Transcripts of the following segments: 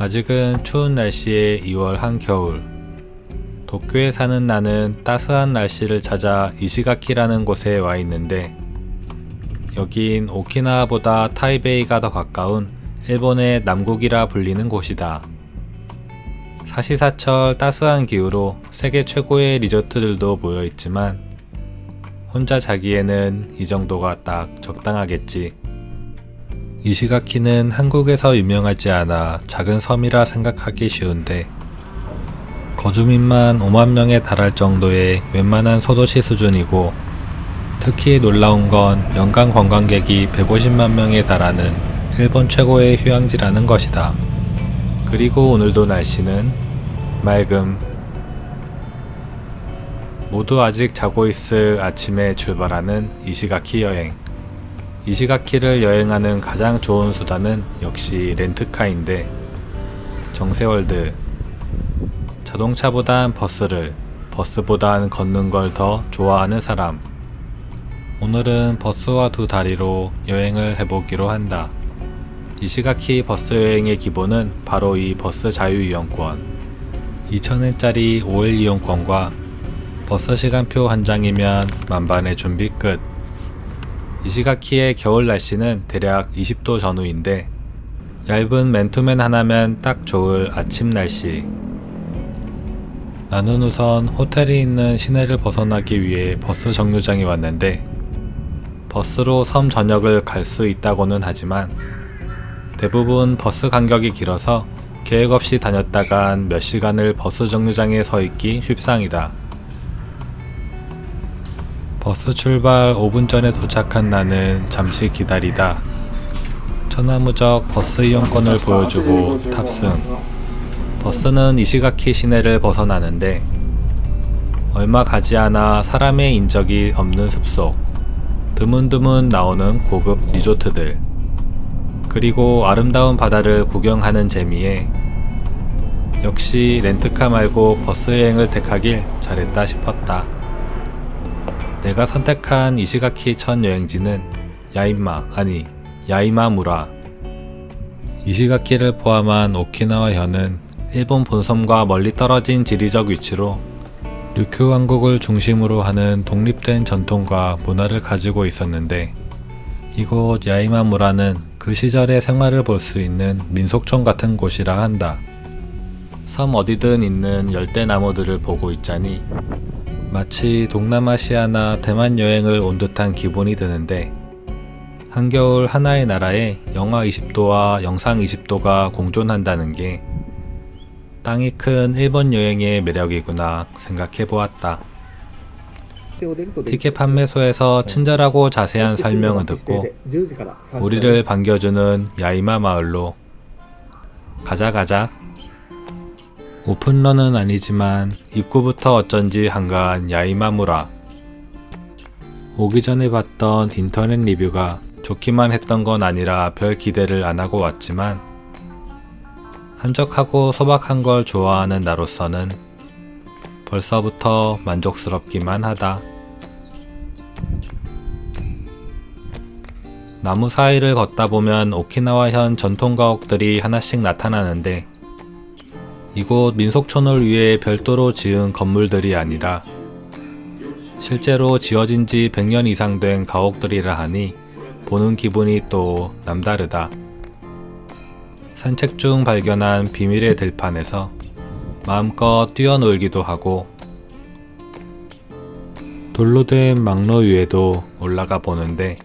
아직은 추운 날씨의 2월 한겨울. 도쿄에 사는 나는 따스한 날씨를 찾아 이시가키라는 곳에 와 있는데 여긴 오키나와보다 타이베이가 더 가까운 일본의 남국이라 불리는 곳이다. 사시사철 따스한 기후로 세계 최고의 리조트들도 모여 있지만 혼자 자기에는 이 정도가 딱 적당하겠지. 이시가키는 한국에서 유명하지 않아 작은 섬이라 생각하기 쉬운데 거주민만 5만 명에 달할 정도의 웬만한 소도시 수준이고 특히 놀라운 건 연간 관광객이 150만 명에 달하는 일본 최고의 휴양지라는 것이다. 그리고 오늘도 날씨는 맑음. 모두 아직 자고 있을 아침에 출발하는 이시가키 여행. 이시가키를 여행하는 가장 좋은 수단은 역시 렌트카인데 정세월드 자동차보단 버스를 버스보단 걷는 걸 더 좋아하는 사람. 오늘은 버스와 두 다리로 여행을 해보기로 한다. 이시가키 버스 여행의 기본은 바로 이 버스 자유이용권. 2,000엔짜리 5일 이용권과 버스 시간표 한 장이면 만반의 준비 끝 이시가키의 겨울 날씨는 대략 20도 전후인데 얇은 맨투맨 하나면 딱 좋을 아침 날씨. 나는 우선 호텔이 있는 시내를 벗어나기 위해 버스 정류장에 왔는데 버스로 섬 전역을 갈 수 있다고는 하지만 대부분 버스 간격이 길어서 계획 없이 다녔다간 몇 시간을 버스 정류장에 서 있기 쉽상이다. 버스 출발 5분 전에 도착한 나는 잠시 기다리다 천하무적 버스 이용권을 보여주고 탑승. 버스는 이시가키 시내를 벗어나는데 얼마 가지 않아 사람의 인적이 없는 숲속, 드문드문 나오는 고급 리조트들, 그리고 아름다운 바다를 구경하는 재미에 역시 렌트카 말고 버스 여행을 택하길 잘했다 싶었다. 내가 선택한 이시가키 첫 여행지는 야인마, 아니, 야이마무라. 이시가키를 포함한 오키나와현은 일본 본섬과 멀리 떨어진 지리적 위치로 류큐 왕국을 중심으로 하는 독립된 전통과 문화를 가지고 있었는데 이곳 야이마무라는 그 시절의 생활을 볼 수 있는 민속촌 같은 곳이라 한다. 섬 어디든 있는 열대 나무들을 보고 있자니 마치 동남아시아나 대만 여행을 온 듯한 기분이 드는데 한겨울 하나의 나라에 영하 20도와 영상 20도가 공존한다는 게 땅이 큰 일본 여행의 매력이구나 생각해 보았다. 티켓 판매소에서 친절하고 자세한 설명을 듣고 우리를 반겨주는 야이마 마을로 가자 가자. 오픈런은 아니지만 입구부터 어쩐지 한가한 야이마무라. 오기 전에 봤던 인터넷 리뷰가 좋기만 했던 건 아니라 별 기대를 안 하고 왔지만 한적하고 소박한 걸 좋아하는 나로서는 벌써부터 만족스럽기만 하다. 나무 사이를 걷다 보면 오키나와현 전통 가옥들이 하나씩 나타나는데 이곳 민속촌을 위해 별도로 지은 건물들이 아니라 실제로 지어진 지 100년 이상 된 가옥들이라 하니 보는 기분이 또 남다르다. 산책 중 발견한 비밀의 들판에서 마음껏 뛰어놀기도 하고 돌로 된 막로 위에도 올라가 보는데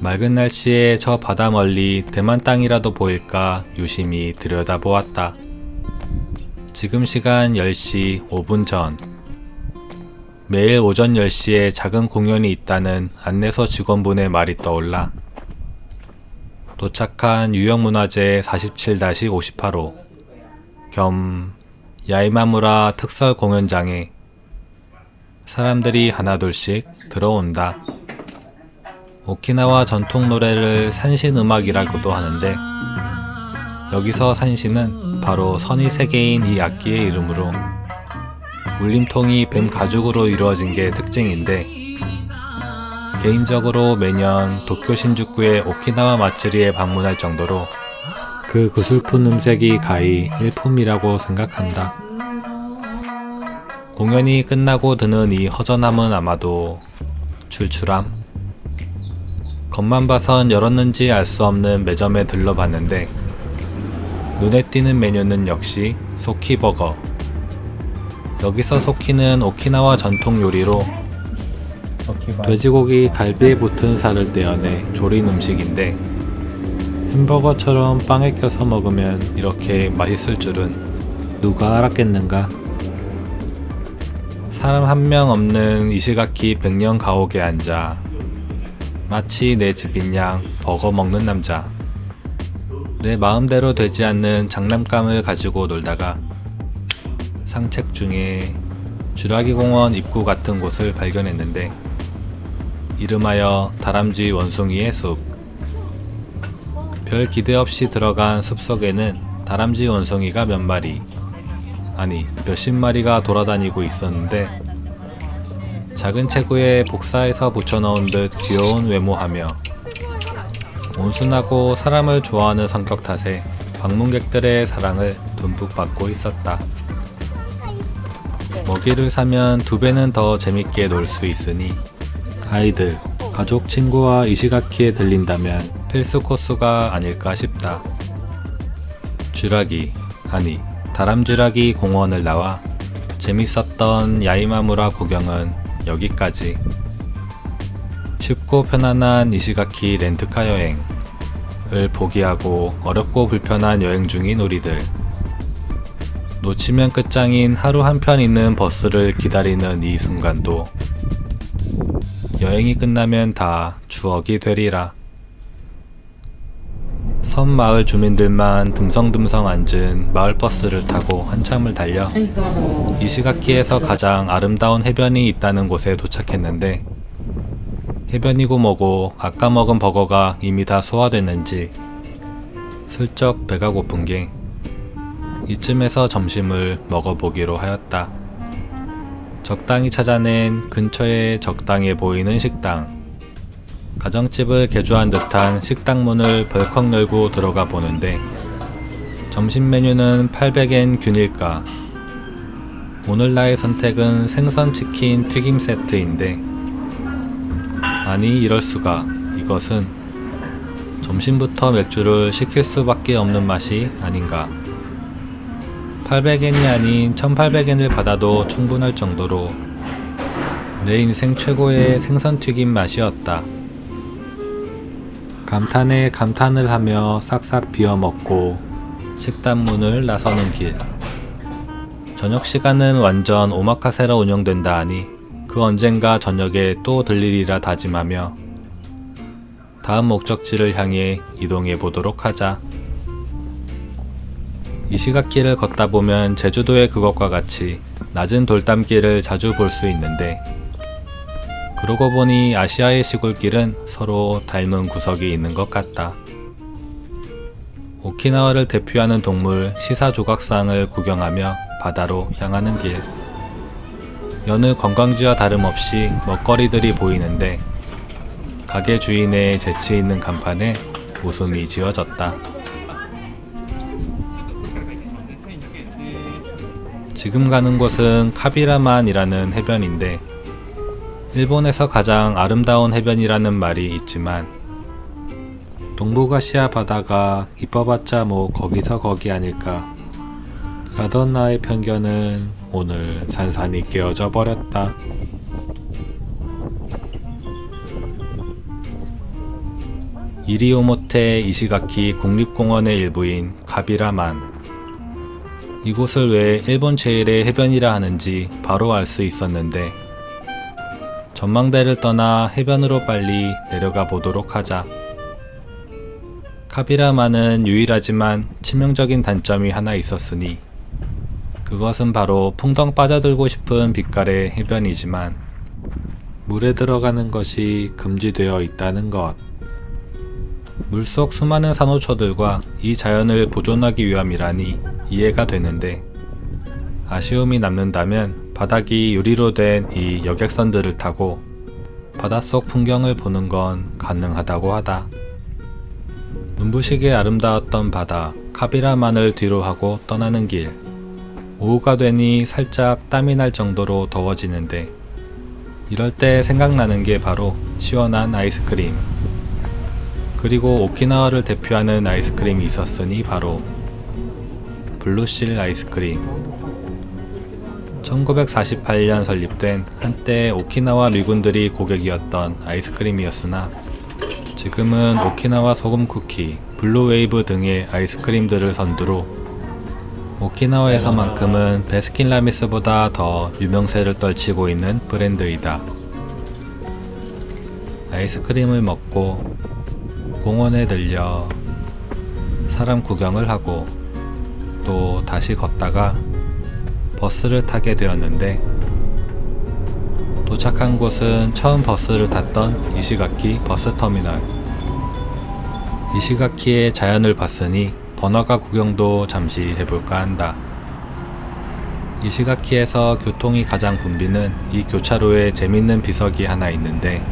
맑은 날씨에 저 바다 멀리 대만 땅이라도 보일까 유심히 들여다보았다. 지금 시간 10시 5분 전. 매일 오전 10시에 작은 공연이 있다는 안내소 직원분의 말이 떠올라 도착한 유형문화재 47-58호 겸 야이마무라 특설 공연장에 사람들이 하나둘씩 들어온다. 오키나와 전통 노래를 산신 음악이라고도 하는데 여기서 산신은 바로 선이 세 개인 이 악기의 이름으로 울림통이 뱀 가죽으로 이루어진 게 특징인데 개인적으로 매년 도쿄 신주쿠의 오키나와 마츠리에 방문할 정도로 그 구슬픈 음색이 가히 일품이라고 생각한다. 공연이 끝나고 드는 이 허전함은 아마도 출출함? 겉만 봐선 열었는지 알 수 없는 매점에 들러봤는데 눈에 띄는 메뉴는 역시 소키버거. 여기서 소키는 오키나와 전통 요리로 돼지고기 갈비에 붙은 살을 떼어내 조린 음식인데 햄버거처럼 빵에 껴서 먹으면 이렇게 맛있을 줄은 누가 알았겠는가? 사람 한 명 없는 이시가키 백년 가옥에 앉아 마치 내 집인 양 버거 먹는 남자. 내 마음대로 되지 않는 장난감을 가지고 놀다가 상책 중에 주라기 공원 입구 같은 곳을 발견했는데 이름하여 다람쥐 원숭이의 숲. 별 기대 없이 들어간 숲 속에는 다람쥐 원숭이가 몇 마리, 아니 몇십 마리가 돌아다니고 있었는데 작은 체구에 복사해서 붙여넣은 듯 귀여운 외모하며 온순하고 사람을 좋아하는 성격 탓에 방문객들의 사랑을 듬뿍 받고 있었다. 먹이를 사면 두 배는 더 재밌게 놀 수 있으니 아이들, 가족, 친구와 이시가키에 들린다면 필수 코스가 아닐까 싶다. 쥐라기, 아니, 다람쥐라기 공원을 나와 재밌었던 야이마무라 구경은 여기까지. 쉽고 편안한 이시가키 렌트카 여행을 포기하고 어렵고 불편한 여행 중인 우리들. 놓치면 끝장인 하루 한편 있는 버스를 기다리는 이 순간도 여행이 끝나면 다 추억이 되리라. 섬 마을 주민들만 듬성듬성 앉은 마을 버스를 타고 한참을 달려 이시가키에서 가장 아름다운 해변이 있다는 곳에 도착했는데 해변이고 뭐고 아까 먹은 버거가 이미 다 소화됐는지 슬쩍 배가 고픈 게 이쯤에서 점심을 먹어보기로 하였다. 적당히 찾아낸 근처에 적당해 보이는 식당. 가정집을 개조한 듯한 식당 문을 벌컥 열고 들어가 보는데 점심 메뉴는 800엔 균일가. 오늘 나의 선택은 생선 치킨 튀김 세트인데 아니 이럴 수가 이것은 점심부터 맥주를 시킬 수밖에 없는 맛이 아닌가. 800엔이 아닌 1800엔을 받아도 충분할 정도로 내 인생 최고의 생선 튀김 맛이었다. 감탄에 감탄을 하며 싹싹 비워 먹고 식당 문을 나서는 길. 저녁 시간은 완전 오마카세로 운영된다 하니 그 언젠가 저녁에 또 들리리라 다짐하며 다음 목적지를 향해 이동해 보도록 하자. 이시갓길을 걷다 보면 제주도의 그것과 같이 낮은 돌담길을 자주 볼 수 있는데 그러고 보니 아시아의 시골길은 서로 닮은 구석이 있는 것 같다. 오키나와를 대표하는 동물 시사 조각상을 구경하며 바다로 향하는 길. 여느 관광지와 다름없이 먹거리들이 보이는데 가게 주인의 재치 있는 간판에 웃음이 지어졌다. 지금 가는 곳은 카비라만이라는 해변인데 일본에서 가장 아름다운 해변이라는 말이 있지만 동북아시아 바다가 이뻐봤자 뭐 거기서 거기 아닐까 라던 나의 편견은 오늘 산산이 깨어져 버렸다. 이리오모테 이시가키 국립공원의 일부인 카비라만 이곳을 왜 일본 제일의 해변이라 하는지 바로 알 수 있었는데 전망대를 떠나 해변으로 빨리 내려가 보도록 하자. 카비라마는 유일하지만 치명적인 단점이 하나 있었으니 그것은 바로 풍덩 빠져들고 싶은 빛깔의 해변이지만 물에 들어가는 것이 금지되어 있다는 것. 물속 수많은 산호초들과 이 자연을 보존하기 위함이라니 이해가 되는데 아쉬움이 남는다면 바닥이 유리로 된 이 여객선들을 타고 바닷속 풍경을 보는 건 가능하다고 하다. 눈부시게 아름다웠던 바다 카비라만을 뒤로 하고 떠나는 길. 오후가 되니 살짝 땀이 날 정도로 더워지는데 이럴 때 생각나는 게 바로 시원한 아이스크림. 그리고 오키나와를 대표하는 아이스크림이 있었으니 바로 블루실 아이스크림. 1948년 설립된 한때 오키나와 미군들이 고객이었던 아이스크림이었으나 지금은 오키나와 소금 쿠키, 블루웨이브 등의 아이스크림들을 선두로 오키나와에서만큼은 베스킨라빈스보다 더 유명세를 떨치고 있는 브랜드이다. 아이스크림을 먹고 공원에 들려 사람 구경을 하고 또 다시 걷다가 버스를 타게 되었는데 도착한 곳은 처음 버스를 탔던 이시가키 버스터미널. 이시가키의 자연을 봤으니 번화가 구경도 잠시 해볼까 한다. 이시가키에서 교통이 가장 붐비는 이 교차로에 재밌는 비석이 하나 있는데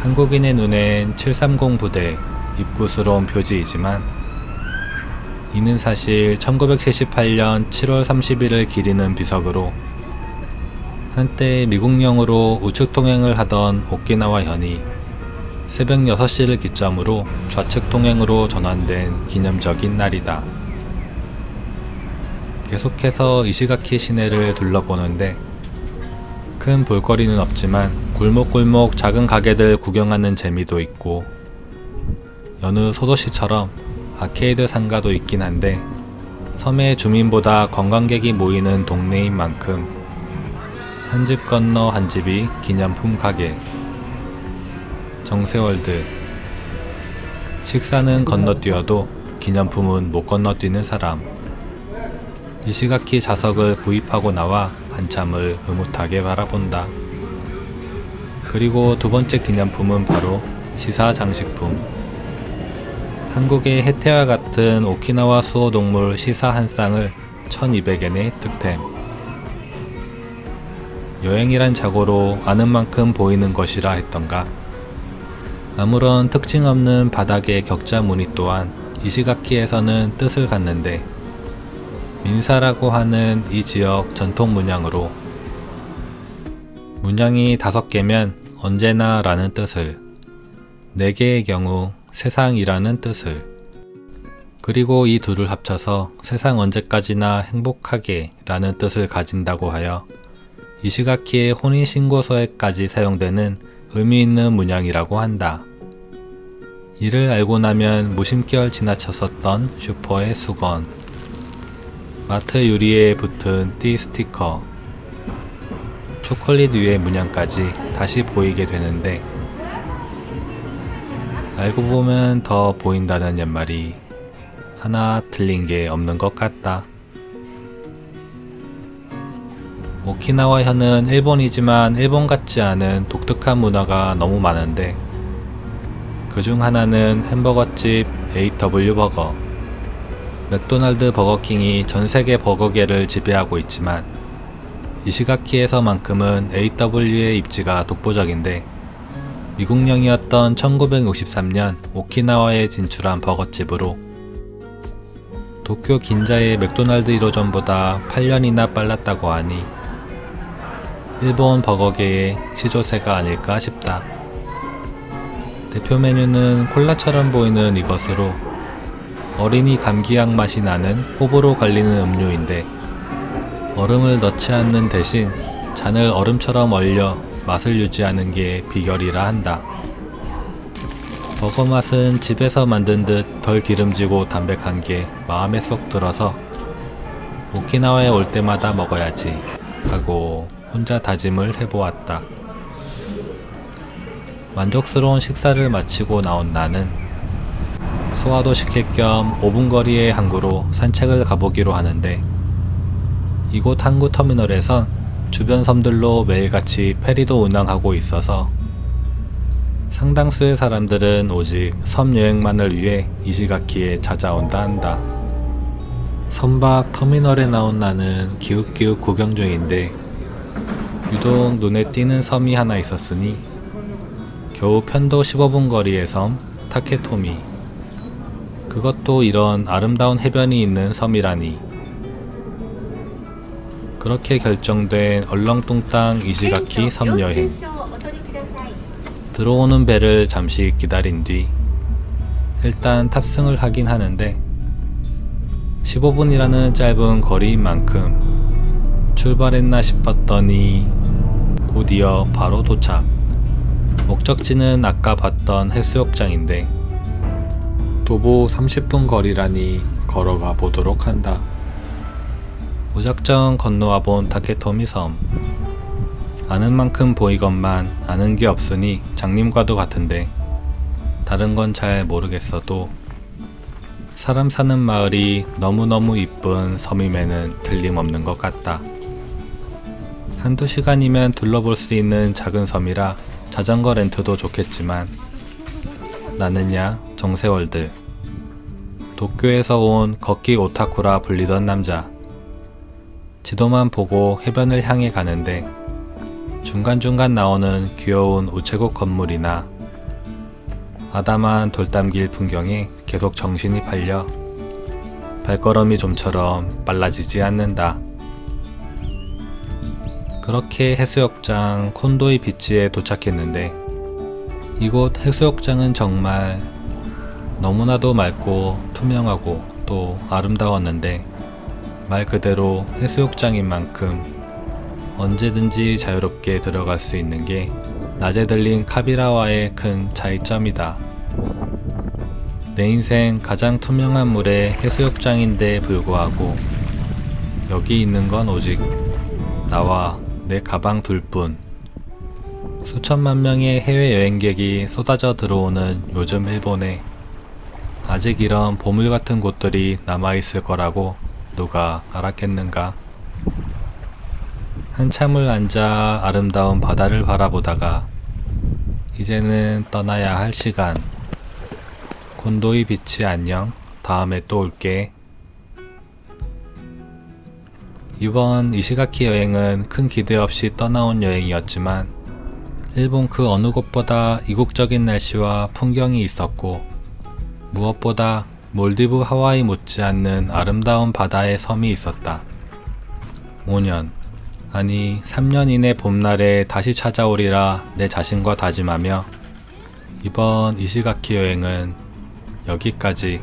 한국인의 눈엔 730 부대 입구스러운 표지이지만 이는 사실 1978년 7월 30일을 기리는 비석으로 한때 미국령으로 우측 통행을 하던 오키나와 현이 새벽 6시를 기점으로 좌측 통행으로 전환된 기념적인 날이다. 계속해서 이시가키 시내를 둘러보는데 큰 볼거리는 없지만 골목골목 작은 가게들 구경하는 재미도 있고 여느 소도시처럼 아케이드 상가도 있긴 한데 섬의 주민보다 관광객이 모이는 동네인 만큼 한 집 건너 한 집이 기념품 가게 정세월드 식사는 건너뛰어도 기념품은 못 건너뛰는 사람 이시가키 자석을 구입하고 나와 한참을 흐뭇하게 바라본다. 그리고 두 번째 기념품은 바로 시사 장식품. 한국의 해태와 같은 오키나와 수호 동물 시사 한 쌍을 1200엔에 득템. 여행이란 자고로 아는 만큼 보이는 것이라 했던가. 아무런 특징 없는 바닥의 격자 무늬 또한 이시가키에서는 뜻을 갖는데 민사라고 하는 이 지역 전통 문양으로 문양이 다섯 개면 언제나 라는 뜻을 네 개의 경우 세상이라는 뜻을 그리고 이 둘을 합쳐서 세상 언제까지나 행복하게 라는 뜻을 가진다고 하여 이시가키의 혼인신고서에까지 사용되는 의미 있는 문양이라고 한다. 이를 알고 나면 무심결 지나쳤었던 슈퍼의 수건 마트 유리에 붙은 띠 스티커, 초콜릿 위의 문양까지 다시 보이게 되는데, 알고 보면 더 보인다는 옛말이 하나 틀린 게 없는 것 같다. 오키나와 현은 일본이지만 일본 같지 않은 독특한 문화가 너무 많은데, 그 중 하나는 햄버거집 AW 버거. 맥도날드 버거킹이 전 세계 버거계를 지배하고 있지만 이시가키에서만큼은 AW의 입지가 독보적인데 미국령이었던 1963년 오키나와에 진출한 버거집으로 도쿄 긴자의 맥도날드 1호점보다 8년이나 빨랐다고 하니 일본 버거계의 시조세가 아닐까 싶다. 대표 메뉴는 콜라처럼 보이는 이것으로 어린이 감기약 맛이 나는 호불호 갈리는 음료인데 얼음을 넣지 않는 대신 잔을 얼음처럼 얼려 맛을 유지하는 게 비결이라 한다. 버거 맛은 집에서 만든 듯 덜 기름지고 담백한 게 마음에 쏙 들어서 오키나와에 올 때마다 먹어야지 하고 혼자 다짐을 해보았다. 만족스러운 식사를 마치고 나온 나는 소화도 시킬 겸 5분 거리의 항구로 산책을 가보기로 하는데 이곳 항구 터미널에선 주변 섬들로 매일같이 페리도 운항하고 있어서 상당수의 사람들은 오직 섬 여행만을 위해 이시가키에 찾아온다 한다. 선박 터미널에 나온 나는 기웃기웃 구경 중인데 유독 눈에 띄는 섬이 하나 있었으니 겨우 편도 15분 거리의 섬 타케토미 그것도 이런 아름다운 해변이 있는 섬이라니. 그렇게 결정된 얼렁뚱땅 이시가키 섬 여행. 들어오는 배를 잠시 기다린 뒤 일단 탑승을 하긴 하는데 15분이라는 짧은 거리인 만큼 출발했나 싶었더니 곧이어 바로 도착. 목적지는 아까 봤던 해수욕장인데 도보 30분 거리라니 걸어가 보도록 한다. 무작정 건너와 본 타케토미 섬. 아는 만큼 보이건만 아는 게 없으니 장님과도 같은데 다른 건 잘 모르겠어도 사람 사는 마을이 너무너무 이쁜 섬임에는 틀림없는 것 같다. 한두 시간이면 둘러볼 수 있는 작은 섬이라 자전거 렌트도 좋겠지만 나는야 정세월드 도쿄에서 온 걷기 오타쿠라 불리던 남자 지도만 보고 해변을 향해 가는데 중간중간 나오는 귀여운 우체국 건물이나 아담한 돌담길 풍경에 계속 정신이 팔려 발걸음이 좀처럼 빨라지지 않는다. 그렇게 해수욕장 콘도이 비치에 도착했는데 이곳 해수욕장은 정말 너무나도 맑고 투명하고 또 아름다웠는데 말 그대로 해수욕장인 만큼 언제든지 자유롭게 들어갈 수 있는 게 낮에 들린 카비라와의 큰 차이점이다. 내 인생 가장 투명한 물의 해수욕장인데 불구하고 여기 있는 건 오직 나와 내 가방 둘뿐. 수천만 명의 해외 여행객이 쏟아져 들어오는 요즘 일본에 아직 이런 보물 같은 곳들이 남아있을 거라고 누가 알았겠는가? 한참을 앉아 아름다운 바다를 바라보다가 이제는 떠나야 할 시간. 곤도이 비치 안녕. 다음에 또 올게. 이번 이시가키 여행은 큰 기대 없이 떠나온 여행이었지만 일본 그 어느 곳보다 이국적인 날씨와 풍경이 있었고 무엇보다 몰디브 하와이 못지않는 아름다운 바다의 섬이 있었다. 5년, 아니 3년 이내 봄날에 다시 찾아오리라 내 자신과 다짐하며 이번 이시가키 여행은 여기까지